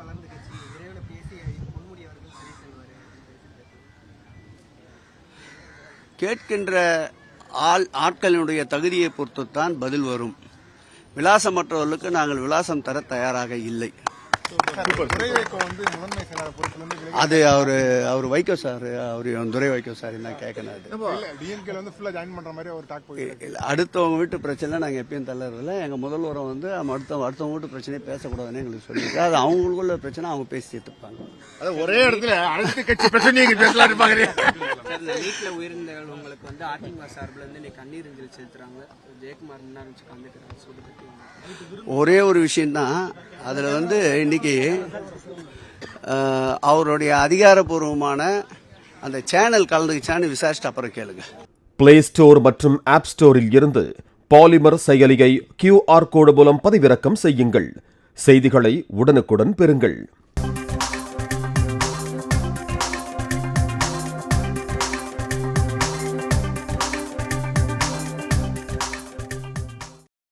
பேசியே வளர்ந்த கட்சி விரைவில் பேசி பொன்முடி அவர்கள் சரி செய்வார் கேட்கின்ற ஆள் ஆட்களினுடைய தகுதியை பொறுத்துத்தான் பதில் வரும். விலாசமற்றவர்களுக்கு நாங்கள் விலாசம் தர தயாராக இல்லை. அது அவர் அவர் வைக்கோ சார் அவர் துரை வைக்கோ சார் என்ன கேட்கணும் அது டிஎம்கேல வந்து ஃபுல்லா ஜாயின் பண்ற மாதிரி ஒரு டாக் போயிட்டு இருக்கு. இல்ல, அடுத்தவங்க வீட்டு பிரச்சனை நாங்கள் எப்பயும் தள்ளறதில்ல. எங்கள் முதல்வரை வந்து அடுத்த அடுத்தவங்க வீட்டு பிரச்சனையை பேசக்கூடாதுன்னு எங்களுக்கு சொல்லியிருக்கு அது அவங்களுக்குள்ள பிரச்சனை அவங்க பேசி தீர்த்துப்பாங்க அது ஒரே இடத்துல அனைத்து கட்சி சார் இந்த நீட்டில் உயர்ந்தவர்கள் உங்களுக்கு வந்து அதிமுக சார்பில் இருந்து இன்னைக்கு கண்ணீர் செலுத்துறாங்க. ஜெயக்குமார் முன்னாடி கலந்துக்கிறாங்க. சொல்லிட்டு ஒரே ஒரு விஷயம்தான். அதில் வந்து இன்னைக்கு அவருடைய அதிகாரப்பூர்வமான அந்த சேனல் கலந்துக்கிச்சான்னு விசாரிச்சுட்டு அப்புறம் கேளுங்க. பிளே ஸ்டோர் மற்றும் ஆப் ஸ்டோரில் இருந்து பாலிமர் செயலியை கியூஆர் கோடு மூலம் பதிவிறக்கம் செய்யுங்கள். செய்திகளை உடனுக்குடன் பெறுங்கள்.